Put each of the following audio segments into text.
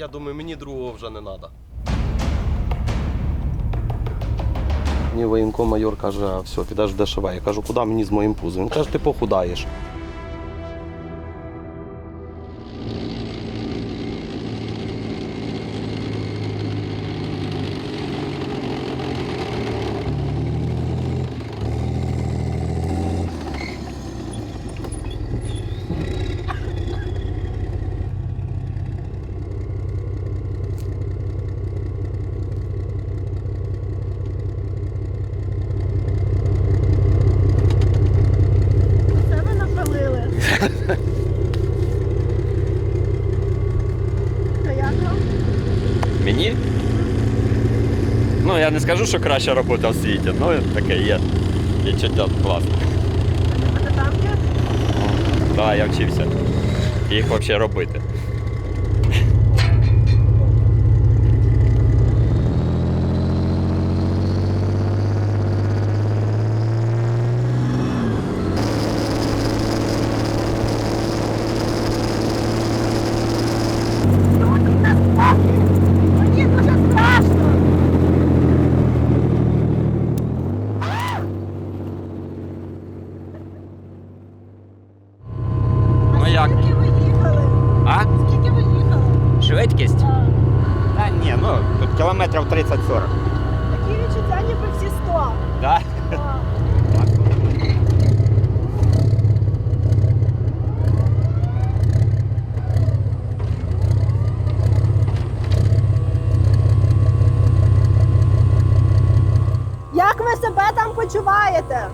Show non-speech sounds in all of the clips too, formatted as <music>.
Я думаю, мені другого вже не треба. Мені воєнком майор каже, все, підеш в. Я кажу, куди мені з моїм пузом? Він каже, ти похудаєш. Скажу, що краща робота в світі, ну таке є. Відчуття класне. Ви да? Так, я вчився. Їх взагалі робити. Мені дуже страшно. Ну як? Скільки ви їхали? А? Скільки ви їхали? Швидкість? А, Та ні, ну тут кілометрів 30-40. Такі відчуття, ніби всі 100. Так? Як ви себе там почуваєте?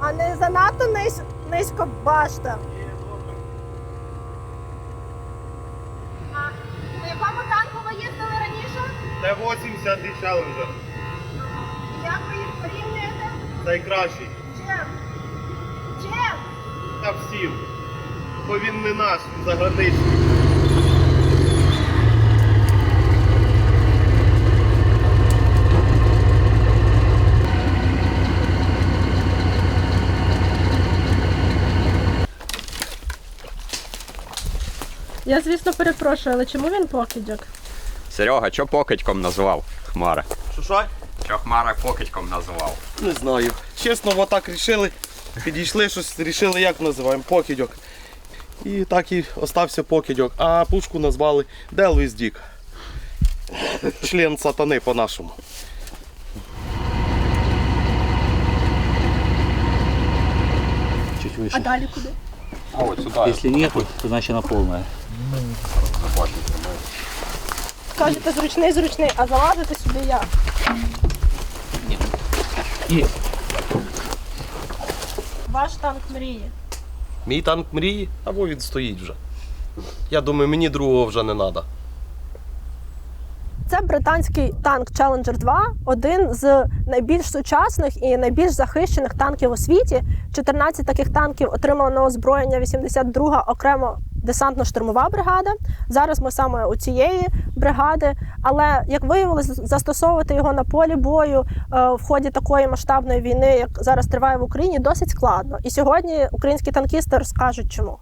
А не занадто низь, низько башта. Т-80 і Challenger. Як ви їх порівнюєте? Найкращий. Чим? Чим? Та всім. Бо він не наш, заграничний. Я, звісно, перепрошую, але чому він покидьок? Серега, що покидьком назвав Хмара? Що що? Що Хмара покидьком назвав? Не знаю. Чесно, отак рішили. Підійшли, щось рішили, як називаємо, покидьок. І так і остався покидьок. А пушку назвали Делвіс Дік. <laughs> Член сатани по-нашому. Чуть выше. А далі куди? А от сюди. Если нет, то значит она полная. Кажете, зручний, зручний, а залазити сюди я. И Ваш танк мрії. Мій танк мрії, або він стоїть вже. Я думаю, мені другого вже не треба. Британський танк Challenger 2, один з найбільш сучасних і найбільш захищених танків у світі. 14 таких танків отримала на озброєння 82-га окремо десантно-штурмова бригада. Зараз ми саме у цієї бригади. Але як виявилось, застосовувати його на полі бою е, в ході такої масштабної війни, як зараз триває в Україні, досить складно. І сьогодні українські танкісти розкажуть, чому.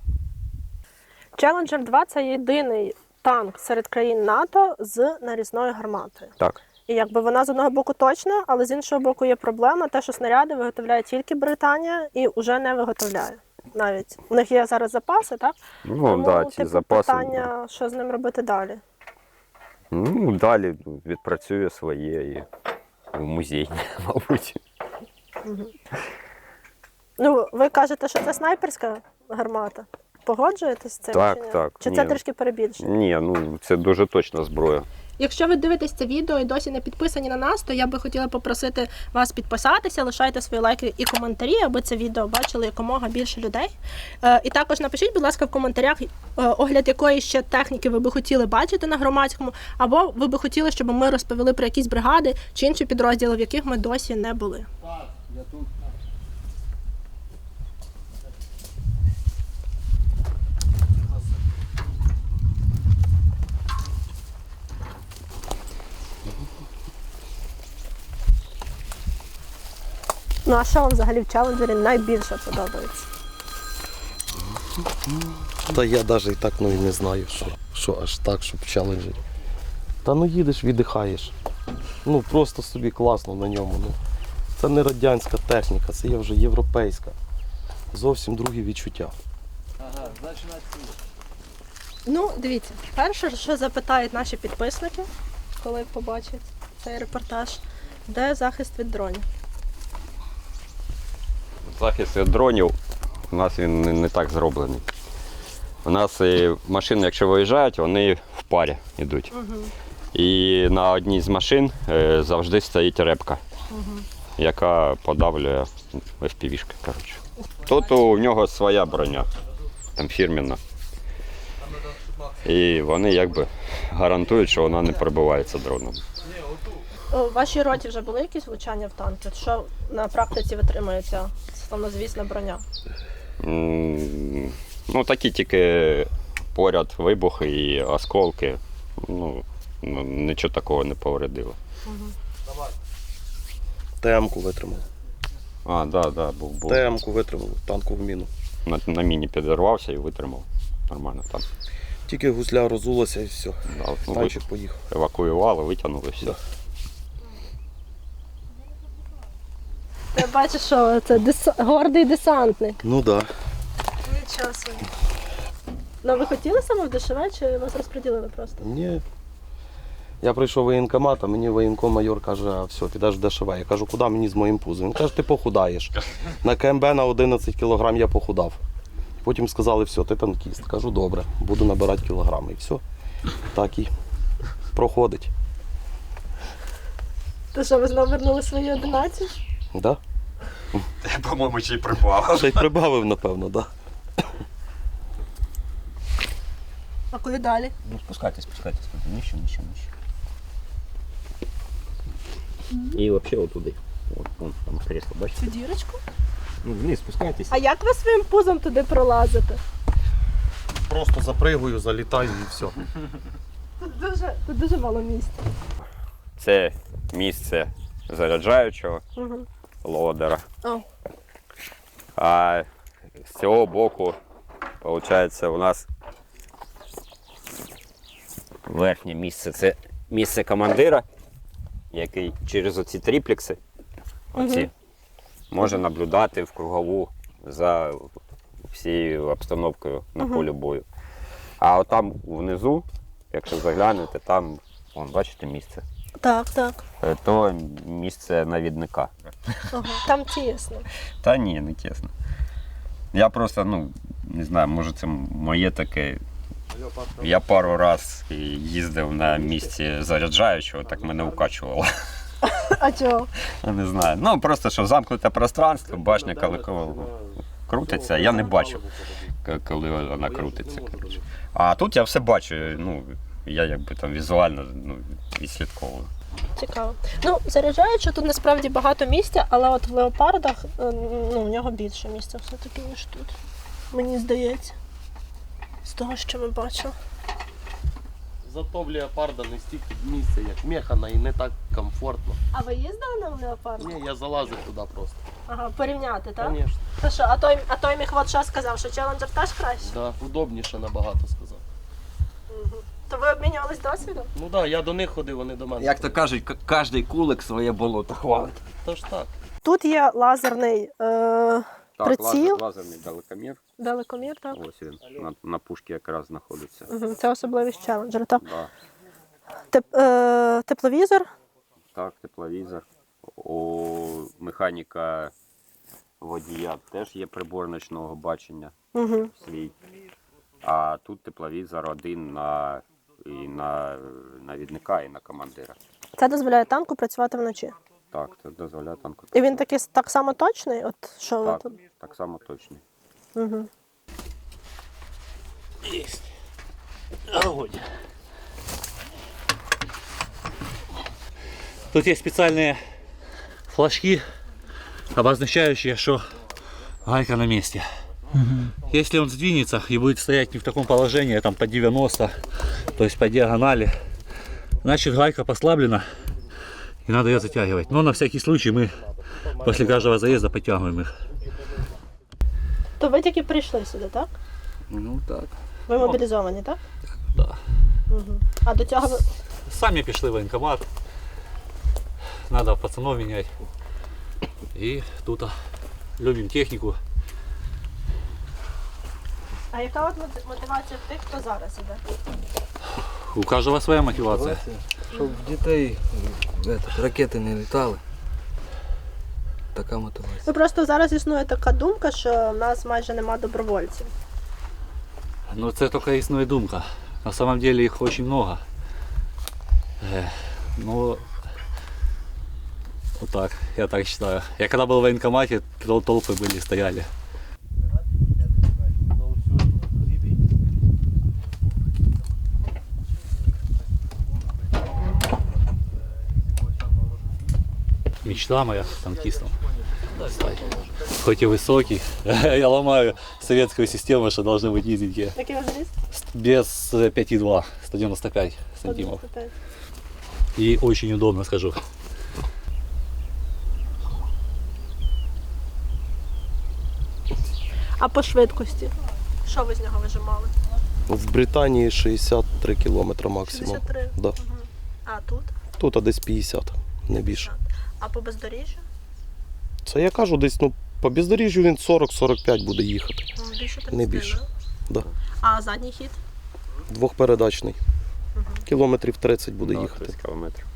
Challenger 2 це єдиний танк серед країн НАТО з нарізною гарматою. Так. І якби вона з одного боку точна, але з іншого боку є проблема, те, що снаряди виготовляє тільки Британія і вже не виготовляє. Навіть у них є зараз запаси, так? Ну Тому, да, ці типу, запаси. питання, що з ним робити далі. Ну, далі відпрацює своє і в музей, <laughs> мабуть. Ну, ви кажете, що це снайперська гармата. Погоджуєтесь з цим? Так, чи ні? так, Чи це ні. трішки перебільшення? Ні, ну це дуже точна зброя. Якщо ви дивитесь це відео і досі не підписані на нас, то я би хотіла попросити вас підписатися, лишайте свої лайки і коментарі, аби це відео бачили якомога більше людей. Е, і також напишіть, будь ласка, в коментарях е, огляд якої ще техніки ви би хотіли бачити на громадському, або ви би хотіли, щоб ми розповіли про якісь бригади чи інші підрозділи, в яких ми досі не були. Ну а що вам взагалі в челенджері найбільше подобається? Та я навіть і так ну, і не знаю, що, що аж так, щоб челенджить. Та ну їдеш, віддихаєш. Ну просто собі класно на ньому. Ну. Це не радянська техніка, це є вже європейська. Зовсім другі відчуття. Ну, дивіться, перше, що запитають наші підписники, коли побачать цей репортаж, де захист від дронів. Захист від дронів у нас він не, так зроблений. У нас машини, якщо виїжджають, вони в парі йдуть. І на одній з машин е, завжди стоїть репка, яка подавлює FPV-шки. Тут у нього своя броня, там фірмінна. І вони якби гарантують, що вона не перебувається дроном. У вашій роті вже були якісь влучання в танки? Що на практиці витримується славнозвісна броня? М, Ну, такі тільки поряд вибухи і осколки. Ну, ну, нічого такого не повредило. ТМ-ку витримав. А, да, да, був, був. ТМ-ку витримав, танкову міну. На, на міні підірвався і витримав. Нормально там. Тільки гусля розулася і все. Да, ну, Танчик поїхав. евакуювали, витягнули все. Ти бачиш, що це дес- гордий десантник. Ну так. Нічого собі. Ну ви хотіли саме в ДШВ чи вас розподілили просто? Ні. Я прийшов в воєнкомат, а мені воєнком майор каже, а все, підеш в ДШВ. Я кажу, куди мені з моїм пузом? Він каже, ти похудаєш. На КМБ на 11 кілограм я похудав. Потім сказали, все, ти танкіст. Кажу, добре, буду набирати кілограми. І все. Так і проходить. То що, ви знову вернули свої 11? Да? <laughs> По-моєму, ще й припав. Ще й прибавив, напевно, так. Да. А куди далі? Ну, спускайтесь, спускайтесь. Нижче, нижче, нижче. І вообще вот туди. Вот, вон, там кресло, бачите? Цю дірочку? Ну, вниз спускайтесь. А як ви своїм пузом туди пролазите? Просто запригую, залітаю і все. Тут дуже, тут дуже мало місця. Це місце заряджаючого Угу. Лодера. О. А з цього боку, виходить, у нас верхнє місце це місце командира, який через оці тріплікси оці, може наблюдати в кругову за всією обстановкою на полі бою. А отам внизу, якщо заглянете, там, вон, бачите місце, Так, так. Е, то місце навідника. Ага. Там тісно. <laughs> Та ні, не чесно. Я просто, ну, не знаю, може це моє таке. Я пару раз їздив на місці заряджаючого, так мене укачувало. А чого? <laughs> Я не знаю. Ну просто що замкнуте пространство, башня, коли коли крутиться, я не бачу, коли вона крутиться. коротше. А тут я все бачу. Ну, я якби там візуально ну, відслідковую. Цікаво. Ну, заряджаючи, тут насправді багато місця, але от в леопардах е, ну, в нього більше місця все-таки, ніж тут. Мені здається. З того, що ми бачили. Зато в леопарда не стільки місця, як механа, і не так комфортно. А ви їздили на леопард? Ні, я залазив туди просто. Ага, порівняти, так? Звісно. Та що, а той, а той міг от що сказав, що челенджер теж краще? Да, удобніше набагато сказав. То ви обмінювались досвідом? Ну так, да, я до них ходив, вони до мене. Як то кажуть, к- кожний кулик своє болото хвалить. Тож так. Тут є лазерний е, Так, Приціл? лазер- лазерний далекомір. далекомір, так? Ось він на, на пушці якраз знаходиться. Це особливість челенджера. Так. Да. Теп, е, тепловізор. Так, тепловізор. У механіка водія теж є прибор ночного бачення Угу. свій. А тут тепловізор один на, і на навідника, і на командира. Це дозволяє танку працювати вночі. Так, це дозволяє танку. І він такий так само точний, от що ви Так, тут. так само точно. Угу. Есть. Огонь. Тут есть специальные флажки, обозначающие, что гайка на месте. Если он сдвинется и будет стоять не в таком положении, там по 90, то есть по диагонали, значит гайка послаблена и надо ее затягивать. Но на всякий случай мы после каждого заезда подтягиваем их. То ви тільки прийшли сюди, так? Ну так. Ви мобілізовані, так? Да. Угу. А до цього ви Самі пішли в воєнкомат. Надо пацанов міняти. І тут а, любимо техніку. А яка от моти- мотивація в тих, хто зараз іде? У кожного своя мотивація. Щоб в дітей этот, ракети не літали. Така мотивація. Ну просто зараз існує така думка, що в нас майже нема добровольців. Ну це тільки існує думка. На самом деле їх дуже много. Е, Ну, вот так, я так считаю. Я когда был в военкомате, тол- толпы были, стояли. Мечта моя танкистом стать. Хоть и высокий, <laughs> я ломаю советскую систему, что должны быть низенькие. Який ви заліз? Без э, 5,2, 195 сантимов. И очень удобно, скажу. А по швидкості? Що ви з нього вижимали? В Британії 63 км максимум. 63? Да. А тут? Тут а десь 50, не більше. А по бездоріжжю? Це я кажу, десь ну, по бездоріжжю він 40-45 буде їхати. Ну, Більше 30, Не більше. да? А задній хід? Двохпередачний. Кілометрів 30 буде Да, їхати. 30 кілометрів.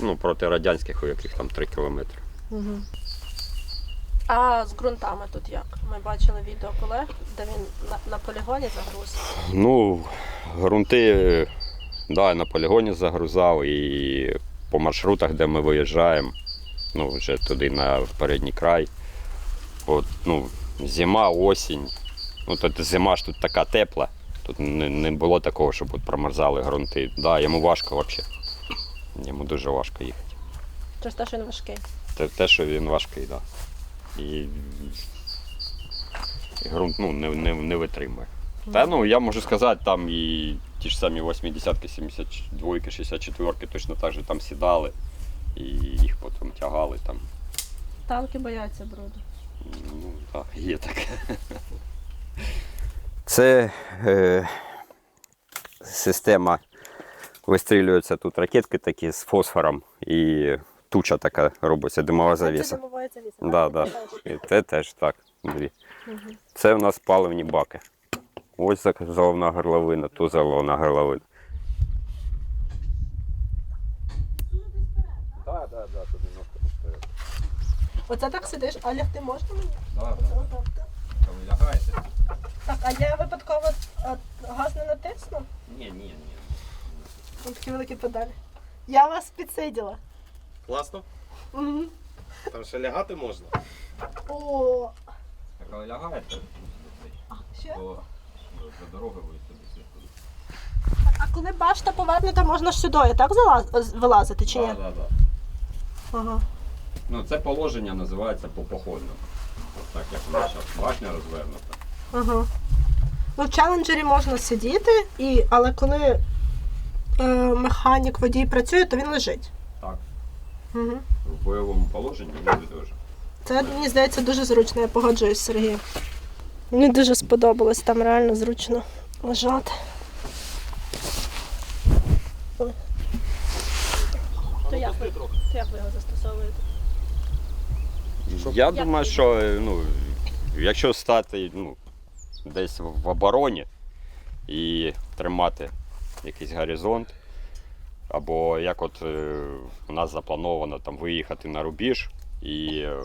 Ну, проти радянських, у яких там 3 кілометри. А з ґрунтами тут як? Ми бачили відео колег, де він на, на полігоні загруз. Ну, ґрунти, е, да, на полігоні загрузав і по маршрутах, де ми виїжджаємо, ну, вже туди на передній край. От, ну, зима, осінь. Ну, тут зима ж тут така тепла. Тут не, не було такого, щоб от промерзали ґрунти. Да, йому важко взагалі. Йому дуже важко їхати. Через те, що він важкий. Те, те що він важкий, так. Да. І, і ґрунт ну, не, не, не витримує. Та ну я можу сказати, там і ті ж самі 80-ки, 72-ки, 64-ки точно так же там сідали і їх потім тягали там. Танки бояться бруду. Ну, так, є таке. Це е, система вистрілюється тут ракетки такі з фосфором і туча така робиться, димова завіса. зимової завіса. Да, да. І це теж так. Дві. Це у нас паливні баки. Ось так головна горловина, тут головна горловина. Так, так, так, тут немножко вперед. Оце так сидиш, а лягти можна мені? Так, так? ви лягаєте? Так, а я випадково газ не натисну? Ні, ні, ні. Ось такі великі педалі. Я вас підсиділа. Класно? Угу. Там ще лягати можна. О, Так, коли лягаєте, ще? то до дороги ви собі слідкуєте. А коли башта повернута, можна ж сюди, так залаз- вилазити чи ні? Так, так, так. Ага. Ну, це положення називається по походному. Так як нас зараз башня розвернута. Ага. Ну, в челенджері можна сидіти, і, але коли е, механік водій працює, то він лежить. Так. Угу. В бойовому положенні не дуже. Це, мені здається, дуже зручно, я погоджуюсь з Сергієм. Мені дуже сподобалось, там реально зручно лежати. Як ви, його застосовуєте? Я думаю, що ну, якщо стати ну, десь в обороні і тримати якийсь горизонт, або як от е, у нас заплановано там виїхати на рубіж і е,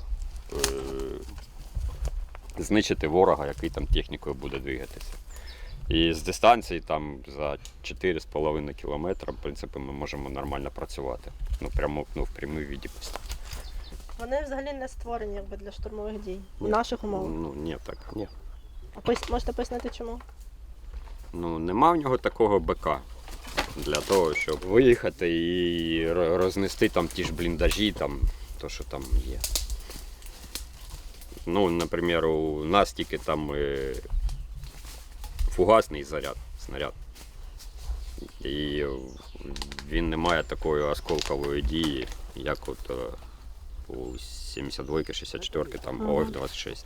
знищити ворога, який там технікою буде двигатися. І з дистанції там за 4,5 кілометра, в принципі, ми можемо нормально працювати. Ну, прямо ну, в прямій відповідь. Вони взагалі не створені якби, для штурмових дій в наших умовах. Ну, ні, так. Ні. А пос- можете пояснити чому? Ну, нема в нього такого БК для того, щоб виїхати і ро- рознести там ті ж бліндажі, там, то, що там є. Ну, наприклад, у нас тільки там е, фугасний заряд, снаряд. І він не має такої осколкової дії, як от е, у 72-ки, 64-ки, там ОФ-26.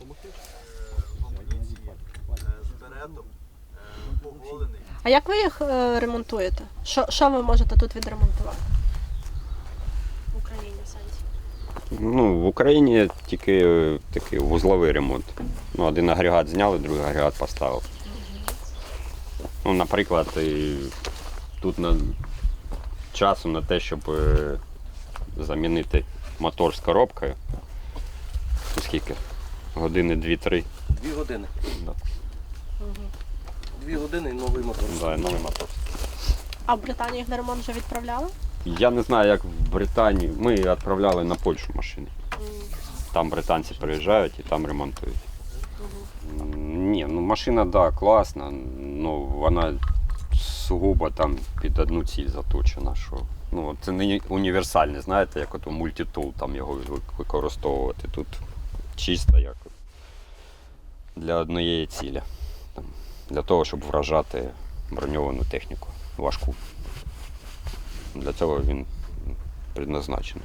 А як ви їх е, ремонтуєте? Що, що ви можете тут відремонтувати? В Україні в сенсі. Ну, в Україні тільки е, такий вузловий ремонт. Ну, один агрегат зняли, другий агрегат поставив. Ну, наприклад, тут на часу на те, щоб е, замінити мотор з коробкою. Ну, Скільки? Години дві-три. Дві години. Да. Дві години і новий мотор. Да, новий мотор. А в Британії їх на ремонт вже відправляли? Я не знаю, як в Британії. Ми відправляли на Польщу машини. Там британці приїжджають і там ремонтують. Ні, ну машина, да, класна, ну вона сугубо там під одну ціль заточена. Що, ну, це не універсальне, знаєте, як ото мультитул там його використовувати. Тут чисто як для однієї цілі. Для того, щоб вражати броньовану техніку важку. Для цього він предназначений.